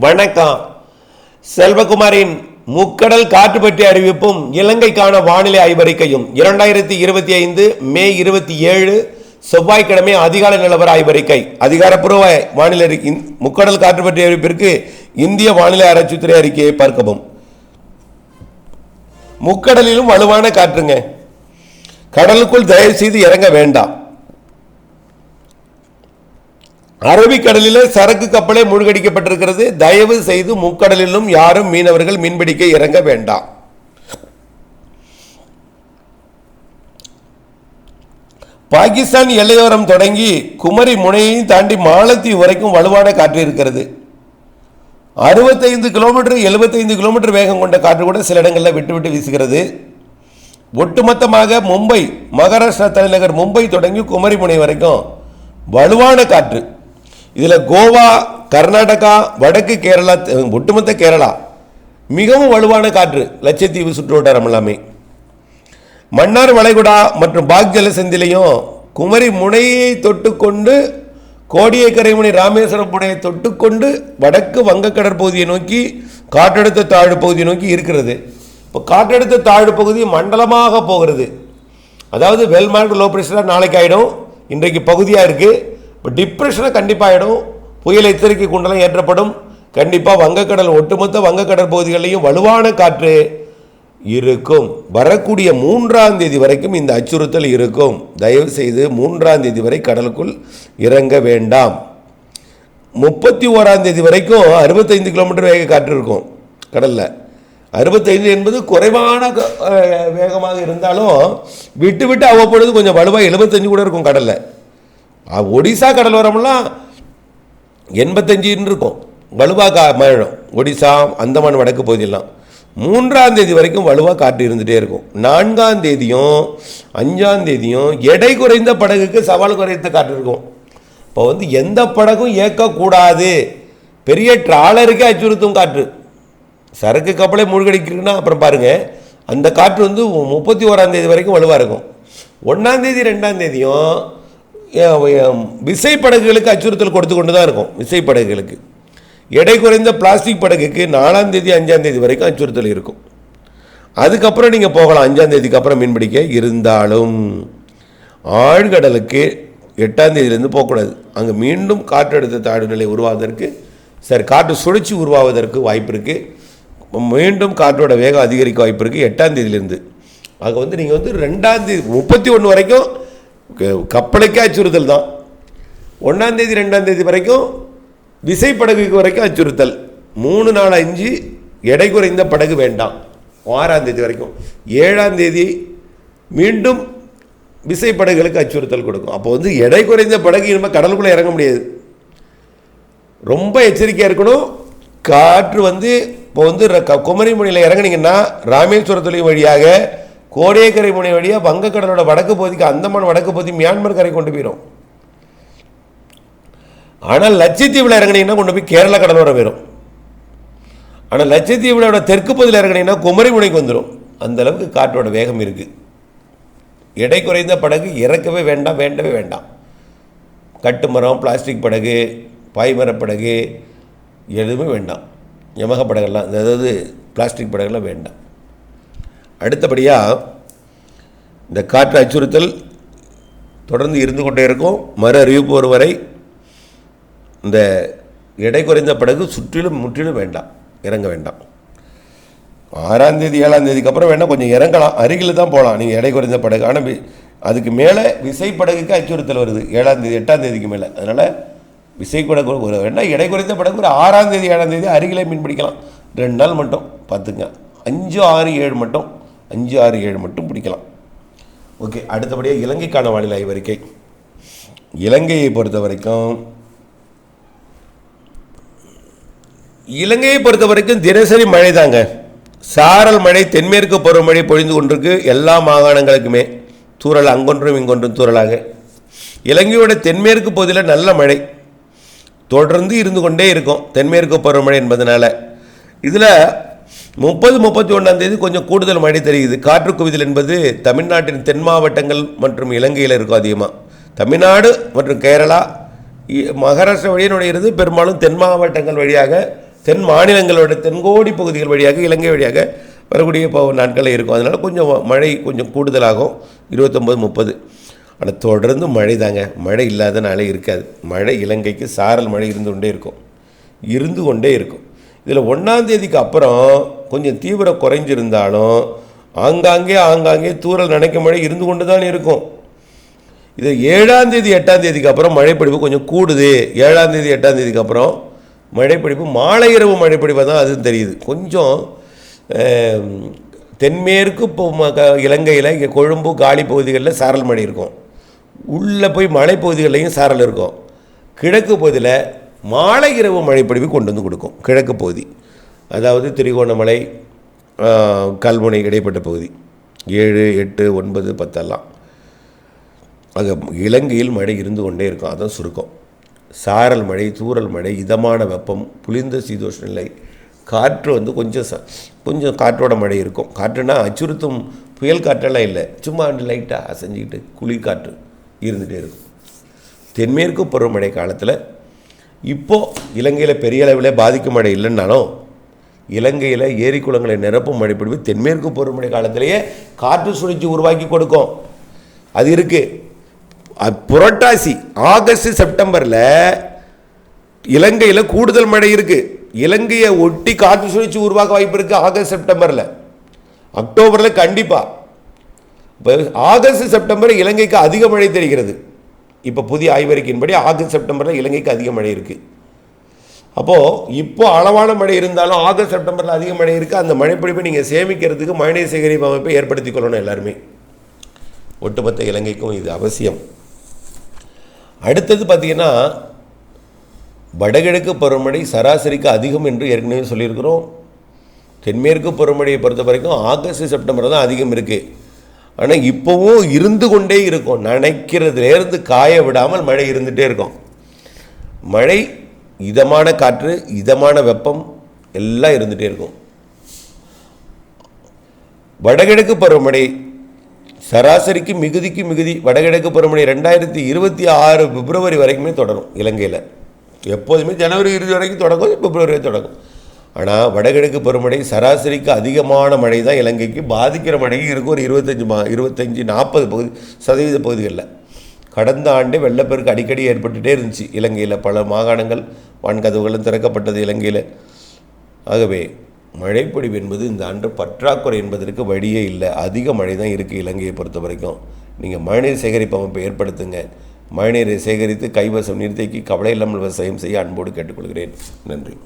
வணக்கம். செல்வகுமாரின் முக்கடல் காற்று பற்றிய அறிவிப்பும் இலங்கைக்கான வானிலை ஆய்வறிக்கையும் இரண்டாயிரத்தி இருபத்தி ஐந்து மே இருபத்தி ஏழு செவ்வாய்க்கிழமை அதிகாலை நிலவர ஆய்வறிக்கை. அதிகாரப்பூர்வ வானிலை முக்கடல் காற்று பற்றிய அறிவிப்பிற்கு இந்திய வானிலை ஆராய்ச்சித்துறை அறிக்கையை பார்க்கவும். முக்கடலிலும் வலுவான காற்றுங்க. கடலுக்குள் தயவு செய்து இறங்க வேண்டாம். அரபிக்கடலில் சரக்கு கப்பலே மூழ்கடிக்கப்பட்டிருக்கிறது. தயவு செய்து முக்கடலிலும் யாரும் மீனவர்கள் மீன்பிடிக்க இறங்க வேண்டாம். பாகிஸ்தான் எல்லையோரம் தொடங்கி குமரி முனையையும் தாண்டி மாலத்தீவு வரைக்கும் வலுவான காற்று இருக்கிறது. அறுபத்தைந்து கிலோமீட்டர் எழுபத்தைந்து கிலோமீட்டர் வேகம் கொண்ட காற்று கூட சில இடங்களில் விட்டு விட்டு வீசுகிறது. ஒட்டுமொத்தமாக மும்பை மகாராஷ்டிரா தலைநகர் மும்பை தொடங்கி குமரிமுனை வரைக்கும் வலுவான காற்று. இதில் கோவா கர்நாடகா வடக்கு கேரளா ஒட்டுமொத்த கேரளா மிகவும் வலுவான காற்று லட்சத்தீவு சுற்றுவட்டாரம் எல்லாமே. மன்னார் வளைகுடா மற்றும் பாக் ஜலசந்திலையும் குமரி முனையை தொட்டுக்கொண்டு கோடியக்கரை முனை ராமேஸ்வரம் முனையை தொட்டுக்கொண்டு வடக்கு வங்கக்கடற்பகுதியை நோக்கி காற்றழுத்த தாழ்வு பகுதியை நோக்கி இருக்கிறது. இப்போ காற்றழுத்த தாழ்வு பகுதி மண்டலமாக போகிறது. அதாவது வெல்மார்க் லோ ப்ரெஷராக நாளைக்கு ஆகிடும் இன்றைக்கு பகுதியாக இருக்குது இப்போ டிப்ரெஷனை கண்டிப்பாக ஆகிடும் புயல் எச்சரிக்கை குண்டலம் ஏற்றப்படும். கண்டிப்பாக வங்கக்கடல் ஒட்டுமொத்த வங்கக்கடல் பகுதிகளிலையும் வலுவான காற்று இருக்கும். வரக்கூடிய மூன்றாம் தேதி வரைக்கும் இந்த அச்சுறுத்தல் இருக்கும். தயவு செய்து மூன்றாம் தேதி வரை கடலுக்குள் இறங்க வேண்டாம். முப்பத்தி ஓராம் தேதி வரைக்கும் அறுபத்தைந்து கிலோமீட்டர் வேக காற்று இருக்கும் கடலில். அறுபத்தைந்து என்பது குறைவான க- வேகமாக இருந்தாலும் விட்டு விட்டு அவ்வப்பொழுது கொஞ்சம் வலுவாக எழுபத்தஞ்சு கூட இருக்கும் கடலில். ஒடிசா கடலோரம்லாம் எண்பத்தஞ்சுன்னு இருக்கும் வலுவாக கா மழம் ஒடிசா அந்தமான் வடக்கு பகுதியெல்லாம். மூன்றாம் தேதி வரைக்கும் வலுவாக காற்று இருந்துகிட்டே இருக்கும். நான்காம் தேதியும் அஞ்சாம் தேதியும் எடை குறைந்த படகுக்கு சவால் குறைந்த காற்று இருக்கும். இப்போ வந்து எந்த படகும் ஏற்கக்கூடாது. பெரிய ட்ராலருக்கே அச்சுறுத்தும் காற்று. சரக்கு கப்பலே மூழ்கடிக்கிறதுனா அப்புறம் பாருங்கள் அந்த காற்று வந்து முப்பத்தி ஓராம் தேதி வரைக்கும் வலுவாக இருக்கும். ஒன்றாந்தேதி ரெண்டாந்தேதியும் விசைப்படகுகளுக்கு அச்சுறுத்தல் கொடுத்து கொண்டு தான் இருக்கும் விசைப்படகுகளுக்கு. எடை குறைந்த பிளாஸ்டிக் படகுக்கு நாலாம் தேதி அஞ்சாம் தேதி வரைக்கும் அச்சுறுத்தல் இருக்கும். அதுக்கப்புறம் நீங்கள் போகலாம் அஞ்சாம் தேதிக்கு அப்புறம் மீன்பிடிக்க இருந்தாலும் ஆழ்கடலுக்கு எட்டாம் தேதியிலேருந்து போகக்கூடாது. அங்கே மீண்டும் காற்றழுத்த தாழ்வு நிலை உருவாவதற்கு சரி காற்று சுழற்சி உருவாவதற்கு வாய்ப்பு இருக்குது மீண்டும் காற்றோட வேகம் அதிகரிக்க வாய்ப்பு இருக்குது எட்டாம் தேதியிலேருந்து. அங்கே வந்து நீங்கள் வந்து ரெண்டாம் தேதி முப்பத்தி ஒன்று வரைக்கும் கப்பலுக்கே அச்சுறுத்தல் தான். ஒன்றாம் தேதி ரெண்டாம் தேதி வரைக்கும் விசைப்படகுக்கு வரைக்கும் அச்சுறுத்தல். மூணு நாள் அஞ்சு எடை குறைந்த படகு வேண்டாம். ஆறாம் தேதி வரைக்கும். ஏழாம் தேதி மீண்டும் விசைப்படகுகளுக்கு அச்சுறுத்தல் கொடுக்கும். அப்போ வந்து எடை குறைந்த படகு இனிமேல் கடலுக்குள்ளே இறங்க முடியாது. ரொம்ப எச்சரிக்கையாக இருக்கணும். காற்று வந்து இப்போ வந்து க- குமரி முனையில் இறங்குனீங்கன்னா ராமேஸ்வரத்துறை வழியாக கோடியக்கரை முனை வழியாக வங்கக்கடலோட வடக்கு பகுதிக்கு அந்தமான் வடக்கு பகுதி மியான்மர் கரை கொண்டு போயிடும் ஆனால் லட்சத்தீவில் இறங்குனீங்கன்னா கொண்டு போய் கேரள கடலோரம் வரும் ஆனால் லட்சத்தீவிலோட தெற்கு பகுதியில் இறங்குனீங்கன்னா குமரி முனைக்கு வந்துடும் அந்த அளவுக்கு காற்றோட வேகம் இருக்குது எடை குறைந்த படகு இறக்கவே வேண்டாம் வேண்டவே வேண்டாம். கட்டுமரம் பிளாஸ்டிக் படகு பாய்மரப் படகு எதுவுமே வேண்டாம். யமக படகெல்லாம் இந்த அதாவது பிளாஸ்டிக் படகெல்லாம் வேண்டாம். அடுத்தபடியாக இந்த காற்று அச்சுறுத்தல் தொடர்ந்து இருந்து கொண்டே இருக்கும். மறு அறிவிப்பு வரும் வரை இந்த எடை குறைந்த படகு சுற்றிலும் முற்றிலும் வேண்டாம். இறங்க வேண்டாம். ஆறாம் தேதி ஏழாம் தேதிக்கு அப்புறம் வேணால் கொஞ்சம் இறங்கலாம். அருகில் தான் போகலாம் நீங்கள் எடை குறைந்த படகு ஆனால் அதுக்கு மேலே விசைப்படகுக்கு அச்சுறுத்தல் வருது. ஏழாம் தேதி எட்டாம் தேதிக்கு மேலே. அதனால் விசைப்படகு ஒரு வேணால் எடை குறைந்த படகு ஒரு ஆறாம் தேதி ஏழாம் தேதி அருகிலே மீன் பிடிக்கலாம். ரெண்டு நாள் மட்டும். பார்த்துங்க அஞ்சு ஆறு ஏழு மட்டும். அஞ்சு ஆறு ஏழு மட்டும் பிடிக்கலாம். ஓகே அடுத்தபடியாக இலங்கைக்கான வானிலை ஆய்வறிக்கை. இலங்கையை பொறுத்த வரைக்கும் இலங்கையை பொறுத்த வரைக்கும் தினசரி மழை தாங்க சாரல் மழை தென்மேற்கு பருவமழை பொழிந்து கொண்டிருக்கு. எல்லா மாகாணங்களுக்குமே தூரல் அங்கொன்றும் இங்கொன்றும் தூரலாக இலங்கையோட தென்மேற்கு பகுதியில் நல்ல மழை. தொடர்ந்து இருந்து கொண்டே இருக்கும். தென்மேற்கு பருவமழை என்பதனால். இதில் முப்பது முப்பத்தி ஒன்றாம் தேதி கொஞ்சம் கூடுதல் மழை தெரியுது. காற்று குவிதல் என்பது தமிழ்நாட்டின் தென் மாவட்டங்கள் மற்றும் இலங்கையில் இருக்கும் அதிகமாக தமிழ்நாடு மற்றும் கேரளா இ- மகாராஷ்டிரா வழியே நுழைகிறது பெரும்பாலும் தென் மாவட்டங்கள் வழியாக தென் மாநிலங்களோட தென்கோடி பகுதிகள் வழியாக இலங்கை வழியாக வரக்கூடிய நாட்களில் இருக்கும். அதனால் கொஞ்சம் மழை கொஞ்சம் கூடுதலாகும். இருபத்தொம்பது முப்பது. ஆனால் தொடர்ந்து மழை தாங்க. மழை இல்லாத நாளே இருக்காது. மழை இலங்கைக்கு சாரல் மழை இருந்து கொண்டே இருக்கும். இருந்து கொண்டே இருக்கும். இதில் ஒன்றாந்தேதிக்கு அப்புறம் கொஞ்சம் தீவிரம் குறைஞ்சிருந்தாலும் ஆங்காங்கே ஆங்காங்கே தூரல் நினைக்கும் மழை இருந்து கொண்டு தான் இருக்கும். இது ஏழாம் தேதி எட்டாம் தேதிக்கு அப்புறம் மழைப்பிடிப்பு கொஞ்சம் கூடுது. ஏழாம் தேதி எட்டாம் தேதிக்கு அப்புறம் மழைப்பிடிப்பு மாலை இரவு மழைப்பிடிப்பாக தான் அது தெரியுது. கொஞ்சம் தென்மேற்கு க- இலங்கையில் இங்கே கொழும்பு காலி பகுதிகளில் சாரல் மழை இருக்கும். உள்ளே போய் மலைப்பகுதிகள்லையும் சாரல் இருக்கும். கிழக்கு பகுதியில் மாலை இரவு மழைப்பிடிப்பு கொண்டு வந்து கொடுக்கும். கிழக்கு பகுதி. அதாவது திரிகோணமலை கல்முனை இடைப்பட்ட பகுதி. ஏழு எட்டு ஒன்பது பத்தெல்லாம் அங்கே இலங்கையில் மழை இருந்து கொண்டே இருக்கும். அதுதான் சுருக்கம். சாரல் மழை தூரல் மழை இதமான வெப்பம் புளிந்த சீதோஷ்ண நிலை. காற்று வந்து கொஞ்சம் ச கொஞ்சம் காற்றோட மழை இருக்கும். காற்றுனா அச்சுறுத்தும் புயல் காற்றெல்லாம் இல்லை. சும்மா லைட்டாக அசைஞ்சிக்கிட்டு குளிர் காற்று இருந்துகிட்டே இருக்கும். தென்மேற்கு பருவமழை காலத்தில் இப்போது இலங்கையில் பெரிய அளவில் பாதிக்கும் மழை இல்லைன்னாலும் இலங்கையில் ஏரி குளங்களை நிரப்பும் மழைப்பிடிவு தென்மேற்கு பருவமழை காலத்திலேயே காற்று சுழற்சி உருவாக்கி கொடுக்கும். அது இருக்குது புரட்டாசி ஆகஸ்ட் செப்டம்பரில் இலங்கையில் கூடுதல் மழை இருக்குது இலங்கையை ஒட்டி காற்று சுழற்சி உருவாக்க வாய்ப்பு இருக்குது ஆகஸ்ட் செப்டம்பரில். அக்டோபரில் கண்டிப்பாக இப்போ ஆகஸ்ட் செப்டம்பர் இலங்கைக்கு அதிக மழை தெரிகிறது. இப்போ புதிய ஆய்வறிக்கையின்படி ஆகஸ்ட் செப்டம்பரில் இலங்கைக்கு அதிக மழை இருக்குது அப்போது இப்போ அளவான மழை இருந்தாலும் ஆகஸ்ட் செப்டம்பரில் அதிக மழை இருக்குது அந்த மழைப்பிடிப்பை நீங்கள் சேமிக்கிறதுக்கு மழைநீர் சேகரிப்பு அமைப்பை ஏற்படுத்தி கொள்ளணும் எல்லாருமே. ஒட்டுமொத்த இலங்கைக்கும் இது அவசியம். அடுத்தது பார்த்திங்கன்னா வடகிழக்கு பருவமழை சராசரிக்கு அதிகம் என்று ஏற்கனவே சொல்லியிருக்கிறோம். தென்மேற்கு பருவமழையை பொறுத்த வரைக்கும் ஆகஸ்ட் செப்டம்பர் தான் அதிகம் இருக்குது ஆனால் இப்போவும் இருந்து கொண்டே இருக்கும். நினைக்கிறதுலேருந்து காய விடாமல் மழை இருந்துகிட்டே இருக்கும். மழை இதமான காற்று இதமான வெப்பம் எல்லாம் இருந்துகிட்டே இருக்கும். வடகிழக்கு பருவமழை சராசரிக்கு மிகுதிக்கு மிகுதி வடகிழக்கு பருவமழை ரெண்டாயிரத்தி இருபத்தி ஆறு பிப்ரவரி வரைக்குமே தொடரும் இலங்கையில். எப்போதுமே ஜனவரி இறுதி வரைக்கும் தொடங்கும் பிப்ரவரி தொடங்கும். ஆனால் வடகிழக்கு பருவமழை சராசரிக்கு அதிகமான மழை தான் இலங்கைக்கு. பாதிக்கிற மழையும் இருக்கும் ஒரு இருபத்தஞ்சி மா இருபத்தஞ்சி நாற்பது பகுதி சதவீத பகுதிகளில். கடந்த ஆண்டு வெள்ளப்பெருக்கு அடிக்கடி ஏற்பட்டுகிட்டே இருந்துச்சு. இலங்கையில் பல மாகாணங்கள் வான்கதவுகளும் திறக்கப்பட்டது இலங்கையில். ஆகவே மழைப்பொழிவு என்பது இந்த ஆண்டு பற்றாக்குறை என்பதற்கு வழியே இல்லை. அதிக மழை தான் இருக்குது இலங்கையை பொறுத்த வரைக்கும். நீங்கள் மழைநீர் சேகரிப்பு அமைப்பை ஏற்படுத்துங்க. மழைநீரை சேகரித்து கைவசம் நீர்த்தேக்கி கவலை இல்லாமல் விவசாயம் செய்ய அன்போடு கேட்டுக்கொள்கிறேன். நன்றி.